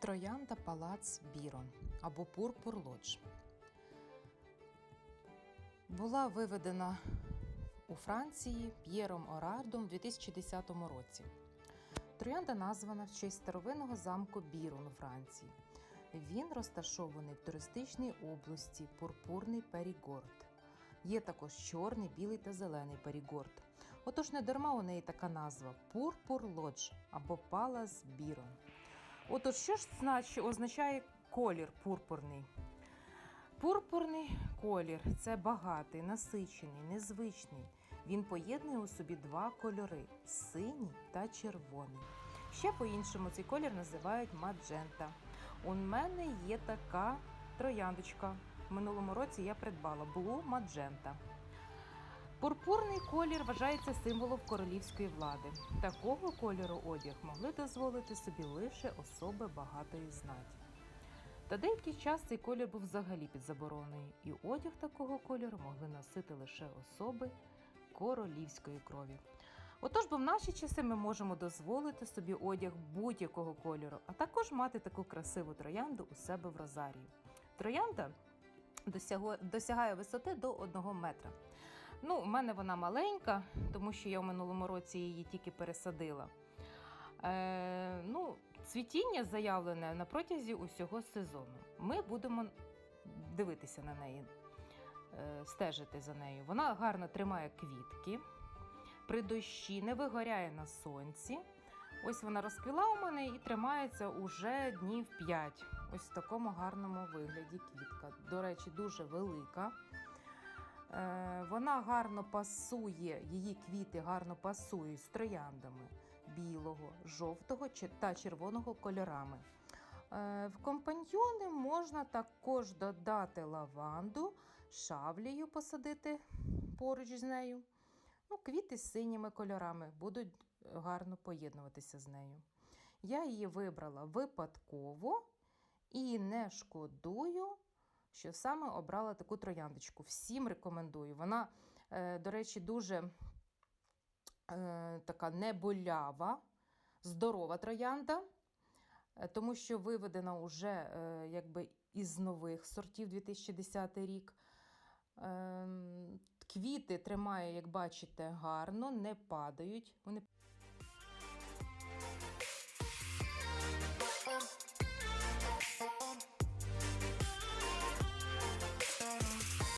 Троянда Палац Бірон або Пурпур Лодж. Була виведена у Франції П'єром Орардом у 2010 році. Троянда названа в честь старовинного замку Бірон у Франції. Він розташований в туристичній області Пурпурний Перігорд. Є також чорний, білий та зелений Перігорд. Отож, не дарма у неї така назва Пурпур Лодж або Палас Бірон. Отож, що ж означає колір пурпурний? Пурпурний колір це багатий, насичений, незвичний. Він поєднує у собі два кольори синій та червоний. Ще по-іншому цей колір називають маджента. У мене є така трояндочка. В минулому році я придбала Blue Magenta. Пурпурний колір вважається символом королівської влади. Такого кольору одяг могли дозволити собі лише особи багатої знаті. Та деякий час цей колір був взагалі під забороною, і одяг такого кольору могли носити лише особи королівської крові. Отож, бо в наші часи ми можемо дозволити собі одяг будь-якого кольору, а також мати таку красиву троянду у себе в розарії. Троянда досягає висоти до 1 метра. Ну, у мене вона маленька, тому що я в минулому році її тільки пересадила. Е, ну, цвітіння заявлене на протязі усього сезону. Ми будемо дивитися на неї, е, стежити за нею. Вона гарно тримає квітки, при дощі не вигоряє на сонці. Ось вона розквіла у мене і тримається уже днів 5. Ось в такому гарному вигляді квітка. До речі, дуже велика. Е, Вона гарно пасує, її квіти гарно пасують з трояндами білого, жовтого та червоного кольорами. Е, В компаньйони можна також додати лаванду, шавлію посадити поруч з нею. Ну, квіти з синіми кольорами будуть гарно поєднуватися з нею. Я її вибрала випадково і не шкодую, що саме обрала таку трояндочку. Всім рекомендую. Вона, е, до речі, дуже е, така неболява, здорова троянда, е, тому що виведена вже якби із нових сортів 2010 рік. Ем, Квіти тримає, як бачите, гарно, не падають. Вони